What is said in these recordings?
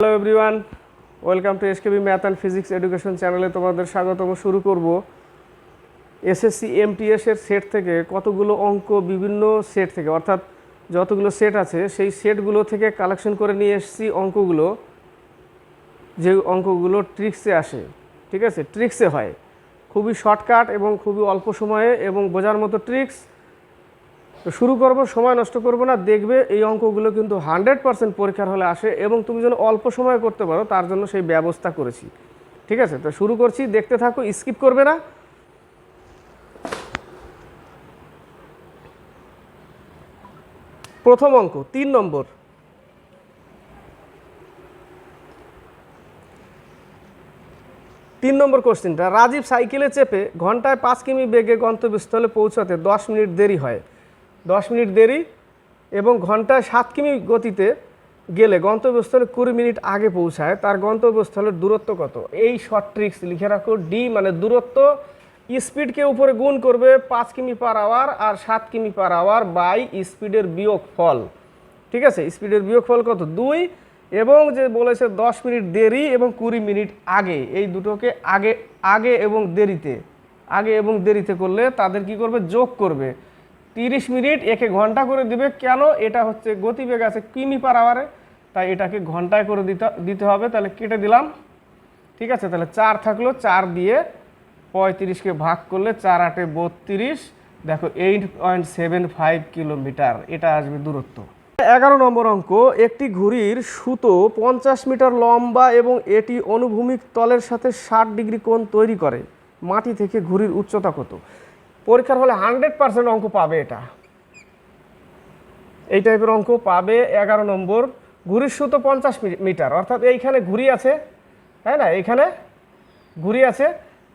Hello everyone welcome to SKB math and physics education চ্যানেলে তোমাদের স্বাগতম, শুরু করব। এসএসসি এমটিএস এর সেট থেকে কতগুলো অঙ্ক বিভিন্ন সেট থেকে, অর্থাৎ যতগুলো সেট আছে, সেই সেটগুলো থেকে কালেকশন করে নিয়ে এসেছি অঙ্কগুলো, যে অঙ্কগুলো ট্রিক্সে আসে, ঠিক আছে? ট্রিক্সে হয়। খুবই শর্টকাট এবং খুবই অল্প সময়ে এবং বোঝার মতো ট্রিক্স তো শুরু করব, সময় নষ্ট করব না, দেখবে এই অঙ্কগুলো কিন্তু হান্ড্রেড পার্সেন্ট পরীক্ষার হলে আসে এবং তুমি যেন অল্প সময়ে করতে পারো, তার জন্য সেই ব্যবস্থা করেছি। ঠিক আছে? তো শুরু করছি, দেখতে থাকো, স্কিপ করবে না। প্রথম অঙ্ক, তিন নম্বর। তিন নম্বর কোশ্চেনটা, রাজীব সাইকেলে চেপে ঘন্টায় পাঁচ কিমি বেগে গন্তব্যস্থলে পৌঁছাতে দশ মিনিট দেরি হয়। দশ মিনিট দেরি এবং ঘন্টায় সাত কিমি গতিতে গেলে গন্তব্যস্থলে কুড়ি মিনিট আগে পৌঁছায়। তার গন্তব্যস্থলের দূরত্ব কত? এই শর্ট ট্রিক্স লিখে রাখো। ডি মানে দূরত্ব। স্পিডকে উপরে গুণ করবে পাঁচ কিমি পার আওয়ার আর সাত কিমি পার আওয়ার বাই স্পিডের বিয়োগ ফল ঠিক আছে? স্পিডের বিয়োগ ফল কত? দুই। এবং যে বলেছে দশ মিনিট দেরি এবং কুড়ি মিনিট আগে। এই দুটোকে আগে আগে এবং দেরিতে। আগে এবং দেরিতে করলে তাদের কি করবে? যোগ করবে। তিরিশ মিনিট একে ঘণ্টা করে দিবে। কেন? এটা হচ্ছে গতিবেগ আছে কিমি পার আওয়ারে। তাই এটাকে ঘন্টায় করে দিতে দিতে হবে। তাহলে কেটে দিলাম। ঠিক আছে? তাহলে চার থাকল। চার দিয়ে পঁয়ত্রিশকে ভাগ করলে চার আটে বত্রিশ। দেখো eight point seven five kilometre. এটা আসবে দূরত্ব। এগারো নম্বর অঙ্ক। একটি ঘুড়ির সুতো পঞ্চাশ মিটার লম্বা এবং এটি অনুভূমিক তলের সাথে ষাট ডিগ্রি কোণ তৈরি করে। মাটি থেকে ঘুড়ির উচ্চতা কত? পরীক্ষার হলে হান্ড্রেড পার্সেন্ট অঙ্ক পাবে এটা। এই টাইপের অঙ্ক পাবে এগারো নম্বর ঘুড়ির সুতো পঞ্চাশ মিটার। অর্থাৎ এইখানে ঘুড়ি আছে, তাই না? এইখানে ঘুড়ি আছে,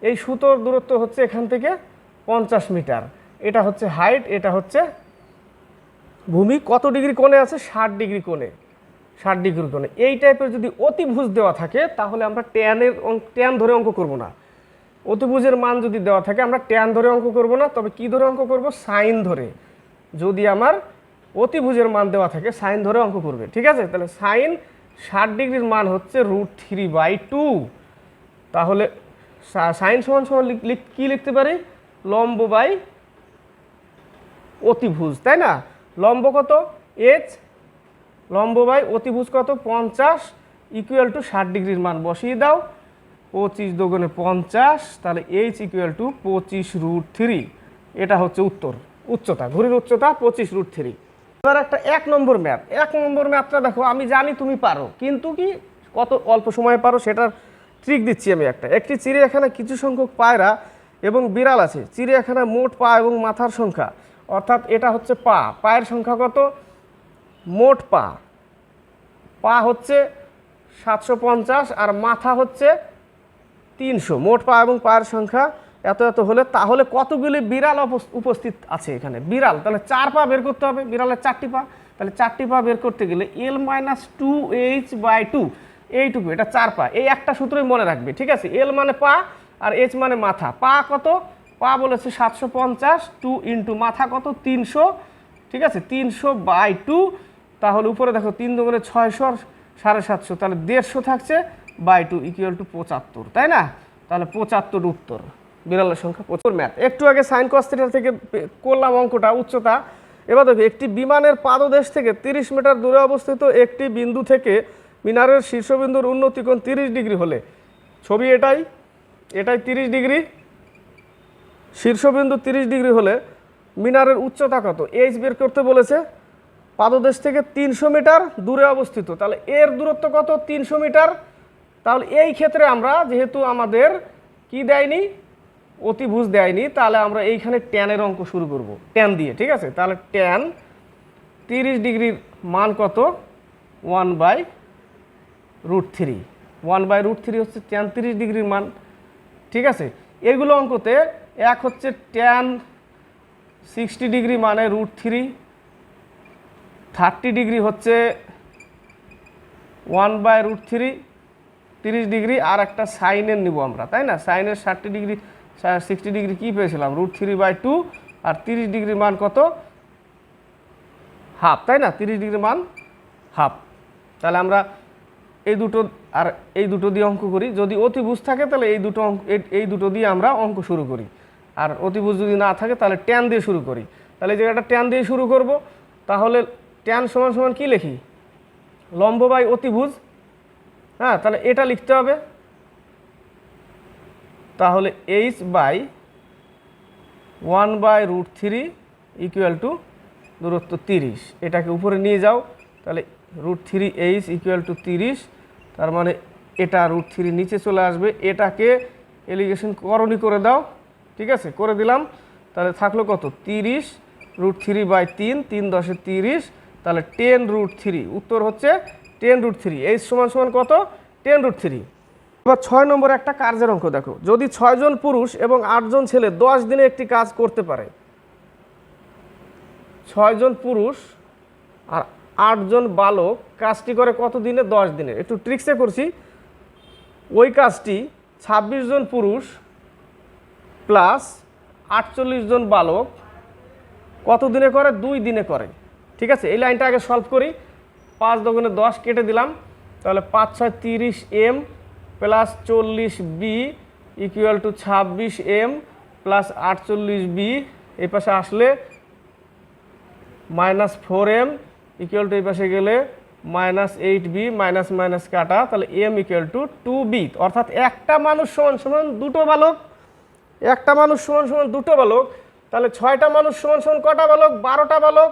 এই সুতোর দূরত্ব হচ্ছে এখান থেকে পঞ্চাশ মিটার। এটা হচ্ছে হাইট এটা হচ্ছে ভূমি। কত ডিগ্রি কোণে আছে? ষাট ডিগ্রি কোণে, ষাট ডিগ্রি কোণে। এই টাইপের যদি অতিভুজ দেওয়া থাকে, তাহলে আমরা ট্যানের অঙ্ক ট্যান ধরে অঙ্ক করব না। অতিভুজের মান যদি দেওয়া থাকে, আমরা ট্যান ধরে অঙ্ক করব না, তবে কি ধরে অঙ্ক করব? সাইন ধরে। যদি আমার অতিভুজের মান দেওয়া থাকে সাইন ধরে অঙ্ক করবে, ঠিক আছে? তাহলে সাইন ষাট ডিগ্রির মান হচ্ছে রুট থ্রি বাই টু তাহলে সাইন সমান সমান কি লিখতে পারি? লম্ব বাই অতিভুজ, তাই না? লম্ব কত? এইচ লম্ব বাই অতিভুজ কত? পঞ্চাশ ইকুয়াল টু ষাট ডিগ্রির মান বসিয়ে দাও। পঁচিশ দোগুণে পঞ্চাশ, তাহলে এইচ ইকুয়াল টু পঁচিশ রুট থ্রি এটা হচ্ছে উত্তর, উচ্চতা, ঘুড়ির উচ্চতা পঁচিশ রুট থ্রি এবার একটা এক নম্বর ম্যাথ এক নম্বর ম্যাথটা দেখো, আমি জানি তুমি পারো, কিন্তু কি কত অল্প সময়ে পারো সেটার ট্রিক দিচ্ছি আমি একটা। একটি চিড়িয়াখানা কিছু সংখ্যক পায়রা এবং বিড়াল আছে চিড়িয়াখানা মোট পা এবং মাথার সংখ্যা। অর্থাৎ এটা হচ্ছে পা। পায়ের সংখ্যা কত? মোট পা। পা হচ্ছে সাতশো পঞ্চাশ আর মাথা হচ্ছে তিনশো, মোট পা এবং পায়ের সংখ্যা এত এত হলে তাহলে কতগুলি বিড়াল উপস- উপস্থিত আছে এখানে? বিড়াল, তাহলে চার পা বের করতে হবে, বিড়ালের চারটি পা। তাহলে চারটি পা বের করতে গেলে L minus two H by two এইটুকু, এটা চার পা। এই একটা সূত্রই মনে রাখবে, ঠিক আছে? এল মানে পা আর এইচ মানে মাথা। পা কত? পা বলেছে সাতশো পঞ্চাশ টু ইন্টু মাথা কত? তিনশো, ঠিক আছে? তিনশো বাই টু তাহলে উপরে দেখো তিন দুগুণে ছয়শো সাড়ে সাতশো, তাহলে দেড়শো থাকছে। বাই টু ইকুয়াল টু পঁচাত্তর, তাই না? তাহলে পঁচাত্তর উত্তর। বিড়ালের সংখ্যা প্রচুর ম্যাথ। একটু আগে সাইন কস্তিটার থেকে করলাম অঙ্কটা, উচ্চতা। এবার দেখো, একটি বিমানের পাদদেশ থেকে তিরিশ মিটার দূরে অবস্থিত একটি বিন্দু থেকে মিনারের শীর্ষবিন্দুর উন্নতি কোণ তিরিশ ডিগ্রি হলে। ছবি এটাই এটাই তিরিশ ডিগ্রি। শীর্ষবিন্দু তিরিশ ডিগ্রি হলে মিনারের উচ্চতা কত? এইচ বের করতে বলেছে, পাদদেশ থেকে তিনশো মিটার দূরে অবস্থিত। তাহলে এর দূরত্ব কত? তিনশো মিটার। তাহলে এই ক্ষেত্রে আমরা যেহেতু আমাদের কি দেয়নি? অতিভুজ দেয়নি, তাহলে আমরা এইখানে ট্যানের অঙ্ক শুরু করব। ট্যান দিয়ে, ঠিক আছে? তাহলে ট্যান তিরিশ ডিগ্রির মান কত? One by root three one by root three হচ্ছে ট্যান তিরিশ ডিগ্রির মান, ঠিক আছে? এগুলো অঙ্কতে এক হচ্ছে ট্যান সিক্সটি ডিগ্রি মানে রুট থ্রি থার্টি ডিগ্রি হচ্ছে ওয়ান বাই রুট থ্রি তিরিশ ডিগ্রি আর একটা সাইনের নিব আমরা, তাই না? সাইনের ষাটটি ডিগ্রি সিক্সটি ডিগ্রি কী পেয়েছিলাম? রুট থ্রি বাই টু আর তিরিশ ডিগ্রির মান কত? হাফ তাই না? তিরিশ ডিগ্রি মান হাফ তাহলে আমরা এই দুটো আর এই দুটো দিয়ে অঙ্ক করি। যদি অতিভুজ থাকে, তাহলে এই দুটো অঙ্ক এই দুটো দিয়ে আমরা অঙ্ক শুরু করি। আর অতিভুজ যদি না থাকে, তাহলে ট্যান দিয়ে শুরু করি। তাহলে এই জায়গাটা ট্যান দিয়ে শুরু করব। তাহলে ট্যান সমান সমান কী লিখি? লম্ব বাই অতিভুজ। হ্যাঁ তাহলে এটা লিখতে হবে। তাহলে H by one by root three equal to দূরত্ব তিরিশ। এটাকে উপরে নিয়ে যাও। তাহলে root three H equal to তিরিশ, তার মানে এটা রুট থ্রি নিচে চলে আসবে। এটাকে এলিগেশন করণী করে দাও। ঠিক আছে? করে দিলাম। তাহলে থাকল কত? তিরিশ রুট থ্রি বাই তিন তিন দশে তিরিশ। তাহলে টেন রুট থ্রি। উত্তর হচ্ছে টেন রুট থ্রি, এইচ সমান সমান কত? Ten root three. এবার ছয় নম্বর একটা কার্যের অঙ্ক দেখো। যদি ছয়জন পুরুষ এবং আটজন ছেলে দশ দিনে একটি কাজ করতে পারে ছয়জন পুরুষ আর আটজন বালক কাজটি করে কত দিনে? দশ দিনে। একটু ট্রিক্সে করছি। ওই কাজটি ছাব্বিশ জন পুরুষ প্লাস আটচল্লিশ জন বালক কত দিনে করে? দুই দিনে করে। ঠিক আছে? এই লাইনটা আগে সলভ করি। পাঁচ দোকানে দশ কেটে দিলাম, তাহলে পাঁচ ছয় তিরিশ এম প্লাস চল্লিশ বি ইকুয়াল টু ছাব্বিশ এম প্লাস আটচল্লিশ বি। এই পাশে আসলে minus four M equal to এই পাশে গেলে minus eight B minus minus কাটা, তাহলে M equal to two B অর্থাৎ একটা মানুষ সমান সমান দুটো বালক, একটা মানুষ সমান সমান দুটো বালক, তাহলে ছয়টা মানুষ সমান সমান কটা বালক? বারোটা বালক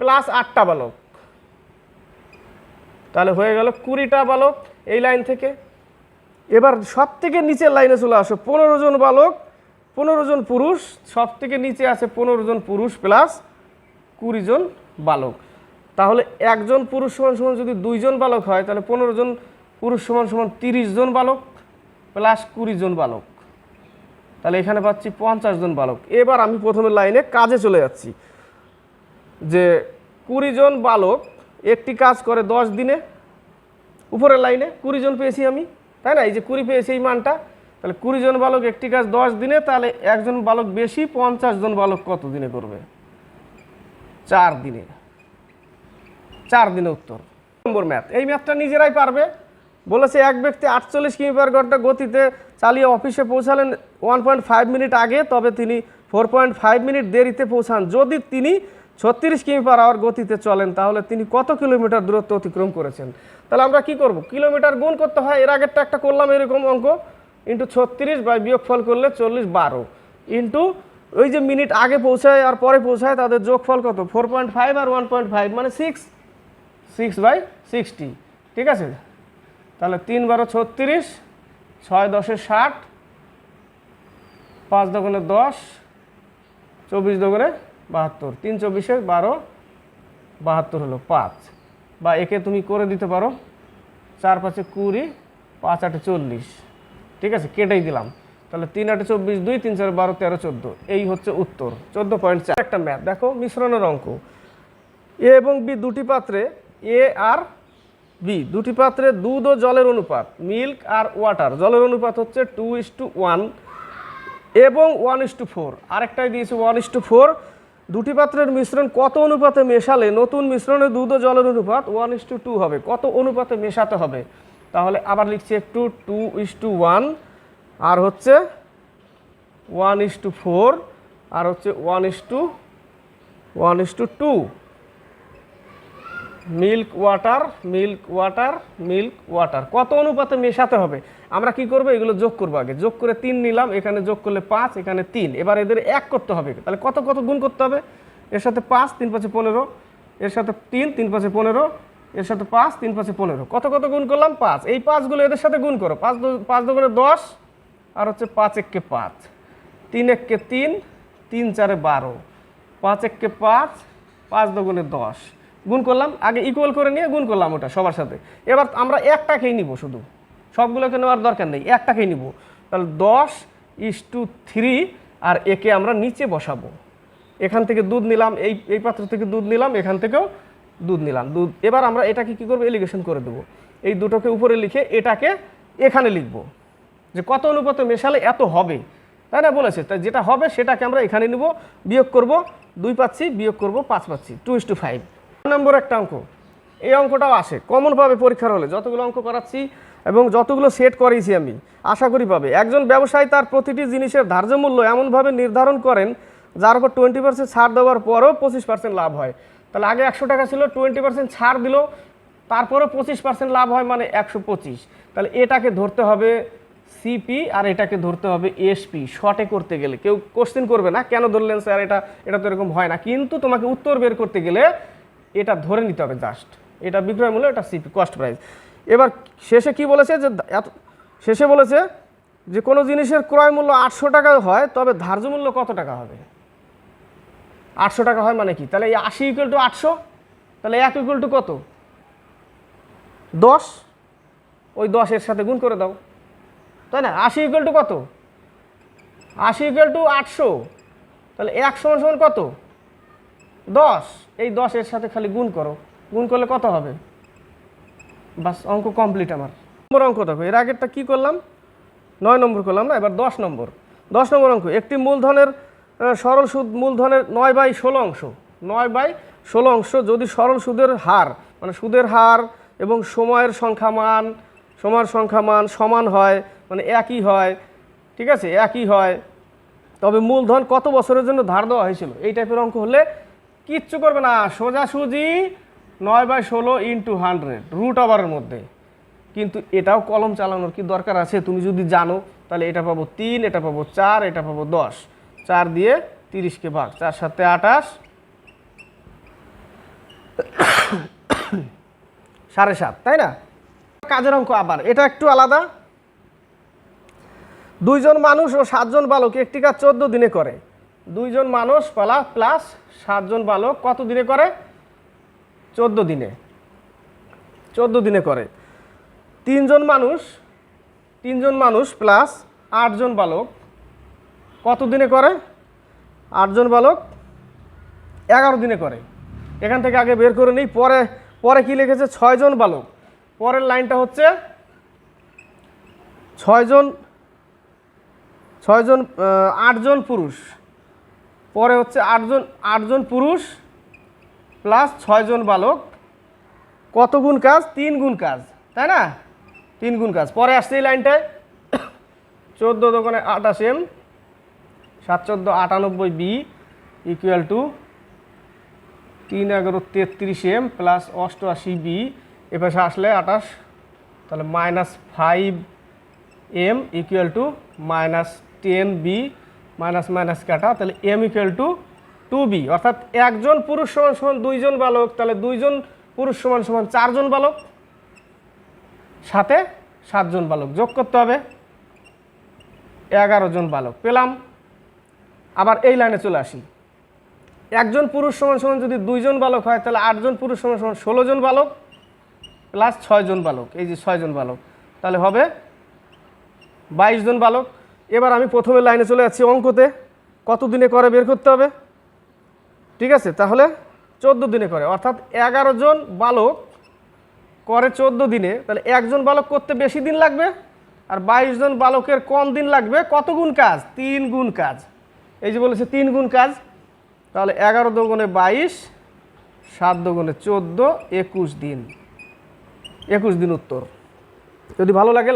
প্লাস আটটা বালক। তাহলে হয়ে গেল কুড়িটা বালক এই লাইন থেকে। এবার সব থেকে নিচের লাইনে চলে আসো, পনেরো জন বালক, পনেরো জন পুরুষ সব থেকে নিচে আছে পনেরো জন পুরুষ প্লাস কুড়ি জন বালক। তাহলে একজন পুরুষ সমান সমান যদি দুইজন বালক হয়, তাহলে পনেরো জন পুরুষ সমান সমান তিরিশ জন বালক প্লাস কুড়ি জন বালক। তাহলে এখানে পাচ্ছি পঞ্চাশ জন বালক। এবার আমি প্রথমে লাইনে কাজে চলে যাচ্ছি, যে কুড়ি জন বালক একটি কাজ করে দশ দিনে, উপরের লাইনে কুড়ি জন পেয়েছি আমি, তাই না? এই যে কুড়ি পেয়েছি এই মানটা, তাহলে কুড়ি জন বালক একটি কাজ দশ দিনে, তাহলে একজন বালক বেশি, পঞ্চাশ জন বালক কত দিনে করবে? চার দিনে। চার দিনে উত্তর। নম্বর ম্যাথ। এই ম্যাথটা নিজেরাই পারবে। বলেছে এক ব্যক্তি আটচল্লিশ কিমি পার ঘণ্টা গতিতে চালিয়ে অফিসে পৌঁছালেন ওয়ান পয়েন্ট ফাইভ মিনিট আগে, তবে তিনি ফোর পয়েন্ট ফাইভ মিনিট দেরিতে পৌঁছান। যদি তিনি ছত্রিশ কিমি পার আওয়ার গতিতে চলেন, তাহলে তিনি কত কিলোমিটার দূরত্ব অতিক্রম করেছেন? তাহলে আমরা কি করব? কিলোমিটার গুণ করতে হয়, এর আগেরটা একটা করলাম এরকম অঙ্ক ইন্টু ছত্রিশ বাই বিয়োগফল করলে চল্লিশ বারো ইন্টু ওই যে মিনিট আগে পৌঁছায় আর পরে পৌঁছায়, তাদের যোগফল কত? ফোর পয়েন্ট ফাইভ আর ওয়ান পয়েন্ট ফাইভ মানে সিক্স সিক্স বাই সিক্সটি ঠিক আছে? তাহলে তিন বারো ছত্রিশ, ছয় দশে ষাট, পাঁচ দোকানে দশ, চব্বিশ দোকানে বাহাত্তর। তিন চব্বিশে বারো, বাহাত্তর হলো পাঁচ। বা একে তুমি করে দিতে পারো, চার পাঁচে কুড়ি, পাঁচ আটে চল্লিশ। ঠিক আছে? কেটেই দিলাম। তাহলে তিন আটে চব্বিশ, দুই, তিন চার বারো, তেরো, চোদ্দ। এই হচ্ছে উত্তর। চোদ্দ পয়েন্ট চার। একটা ম্যাথ। দেখো, মিশ্রণের অঙ্ক। এ এবং বি দুটি পাত্রে এ আর বি। দুটি পাত্রে দুধ ও জলের অনুপাত, মিল্ক আর ওয়াটার। জলের অনুপাত হচ্ছে টু ইস টু ওয়ান এবং ওয়ান ইস টু ফোর। আরেকটাই দিয়েছে ওয়ান ইস টু ফোর। দুটি পাত্রের মিশ্রণ কত অনুপাতে মেশালে? নতুন মিশ্রণে দুধ ও জলের অনুপাত ওয়ান ইস টু টু হবে। কত অনুপাতে মেশাতে হবে? তাহলে আবার লিখছি একটু টু ইস টু ওয়ান আর হচ্ছে ওয়ান ইস টু ফোর আর হচ্ছে one is to one is to two milk water milk water milk water কত অনুপাতে মেশাতে হবে? আমরা কি করব? এগুলো যোগ করব আগে। যোগ করে তিন নিলাম, এখানে যোগ করলে পাঁচ, এখানে তিন। এবার এদের এক করতে হবে। তাহলে কত কত গুণ করতে হবে? এর সাথে পাঁচ, তিন পাঁচে পনেরো। এর সাথে তিন তিন পাঁচে পনেরো। এর সাথে পাঁচ, তিন পাঁচে পনেরো। কত কত গুণ করলাম? পাঁচ। এই পাঁচগুলো এদের সাথে গুণ করো। পাঁচ পাঁচ দোকানে দশ, আর হচ্ছে পাঁচ এককে পাঁচ। তিন এককে তিন তিন চারে বারো। পাঁচ এককে পাঁচ পাঁচ দোকানে দশ। গুণ করলাম? আগে ইকুয়াল করে নিয়ে গুণ করলাম ওটা সবার সাথে। এবার আমরা একটাকেই নিব শুধু। সবগুলোকে নেওয়ার দরকার নেই, একটাকেই নিব। তাহলে দশ ইস টু থ্রি আর একে আমরা নিচে বসাবো। এখান থেকে দুধ নিলাম, এই এই পাত্র থেকে দুধ নিলাম, এখান থেকেও দুধ নিলাম। দুধ, এবার আমরা এটাকে কী করব? এলিগেশন করে দেবো। এই দুটোকে উপরে লিখে এটাকে এখানে লিখব। যে কত অনুপাতে মেশালে এত হবে। তাই না? বলেছে। তাই যেটা হবে সেটাকে আমরা এখানে নিব, বিয়োগ করব, দুই পাচ্ছি, বিয়োগ করব, পাঁচ পাচ্ছি টু ইস টু ফাইভ নম্বর একটা অঙ্ক। এই অঙ্কটাও আসে। কমনভাবে পরীক্ষার হলে যতগুলো অঙ্ক করাচ্ছি এবং যতগুলো সেট করিয়েছি আমি, আশা করি পাবে। একজন ব্যবসায়ী তার প্রতিটি জিনিসের ধার্য মূল্য এমনভাবে নির্ধারণ করেন, যার উপর টোয়েন্টি পার্সেন্ট ছাড় দেওয়ার পরও পঁচিশ পার্সেন্ট লাভ হয়। তাহলে আগে একশো টাকা ছিল টোয়েন্টি পার্সেন্ট ছাড় দিল, তারপরেও পঁচিশ পার্সেন্ট লাভ হয় মানে একশো পঁচিশ। তাহলে এটাকে ধরতে হবে সিপি আর এটাকে ধরতে হবে এসপি শর্টে করতে গেলে। কেউ কোশ্চেন করবে না, কেন ধরলেন স্যার এটা এটা তো এরকম হয় না। কিন্তু তোমাকে উত্তর বের করতে গেলে এটা ধরে নিতে হবে জাস্ট এটা বিক্রয় মূল্য, এটা সিপি কস্ট প্রাইস এবার শেষে কি বলেছে যে এত শেষে বলেছে যে কোনো জিনিসের ক্রয় মূল্য আটশো টাকা হয়, তবে ধার্য মূল্য কত টাকা হবে? আটশো টাকা হয় মানে কি? তাহলে এই আশি ইকুয়াল টু আটশো, তাহলে এক ইকুয়াল টু কত? দশ? ওই দশের সাথে গুণ করে দাও। তাই না? আশি ইকুয়াল টু কত? আশি ইকুয়াল টু আটশো, তাহলে এক সমান সমান কত? দশ। এই দশের সাথে খালি গুণ করো। গুণ করলে কত হবে? বাস, অঙ্ক কমপ্লিট আমার। নম্বর অঙ্ক দেখো, এর আগেরটা কী করলাম? নয় নম্বর করলাম না, এবার দশ নম্বর। দশ নম্বর অঙ্ক, একটি মূলধনের সরল সুদ মূলধনের নয় বাই ষোলো অংশ। নয় বাই ষোলো অংশ যদি সরল সুদের হার মানে সুদের হার এবং সময়ের সংখ্যা মান, সময়ের সংখ্যা মান সমান হয় মানে একই হয়, ঠিক আছে? একই হয়। তবে মূলধন কত বছরের জন্য ধার দেওয়া হয়েছিল? এই টাইপের অঙ্ক হলে কিচ্ছু করবে না। সোজাসুজি নয় বাই ষোলো ইন্টু হান্ড্রেড রুট ওভারের মধ্যে। কিন্তু এটাও কলম চালানোর কি দরকার আছে? তুমি যদি জানো, তাহলে এটা পাবো তিন, এটা পাবো চার, এটা পাবো দশ। চার দিয়ে তিরিশকে ভাগ, চার সাথে আঠাশ, সাড়ে সাত, তাই না? কাজের অঙ্ক আবার, এটা একটু আলাদা। দুইজন মানুষ ও সাতজন বালক একটি কাজ চোদ্দ দিনে করে। দুইজন মানুষ পালা প্লাস সাতজন বালক কত দিনে করে? চোদ্দ দিনে। চোদ্দ দিনে করে। তিনজন মানুষ তিনজন মানুষ প্লাস আটজন বালক। কত দিনে করে? আটজন বালক এগারো দিনে করে। এখান থেকে আগে বের করে নিই। পরে পরে কি লিখেছে? ছয়জন বালক। পরের লাইনটা হচ্ছে ছয়জন ছয়জন আটজন পুরুষ। পরে হচ্ছে আটজন আটজন পুরুষ প্লাস ছয়জন বালক। কত গুণ কাজ? তিন গুণ কাজ, তাই না? তিন গুণ কাজ। পরে আসছে এই লাইনটায়। চোদ্দ দোকানে আটাশ এম সাত চোদ্দ আটানব্বই বি ইকুয়াল টু তিন এগারো তেত্রিশ এম প্লাস অষ্টআশি বি। এপাশে আসলে আটাশ তাহলে minus five M equal to minus ten B. Minus minus কাটা, তাহলে M equal to two B, অর্থাৎ একজন পুরুষ সমান সমান দুইজন বালক, তাহলে দুইজন পুরুষ সমান সমান চারজন বালক, সাথে সাতজন বালক। যোগ করতে হবে এগারো জন বালক। পেলাম। আবার এই লাইনে চলে আসি। একজন পুরুষ সমান সমান যদি দুইজন বালক হয়, তাহলে আটজন পুরুষ সমান সমান ষোলো জন বালক, প্লাস ছয়জন বালক। এই যে ছয়জন বালক, তাহলে হবে বাইশ জন বালক। এবার আমি প্রথমে লাইনে চলে যাচ্ছি অঙ্কতে। কত দিনে করে বের করতে হবে? ঠিক আছে? তাহলে চোদ্দ দিনে করে। অর্থাৎ এগারো জন বালক করে চোদ্দ দিনে। তাহলে একজন বালক করতে বেশি দিন লাগবে? আর বাইশ জন বালকের কম দিন লাগবে? কত গুণ কাজ? তিন গুণ কাজ। এই যে বলেছে তিন গুণ কাজ। তাহলে এগারো দোগুণে বাইশ, সাত দোগুণে চোদ্দ, একুশ দিন। একুশ দিন উত্তর। যদি ভালো লাগে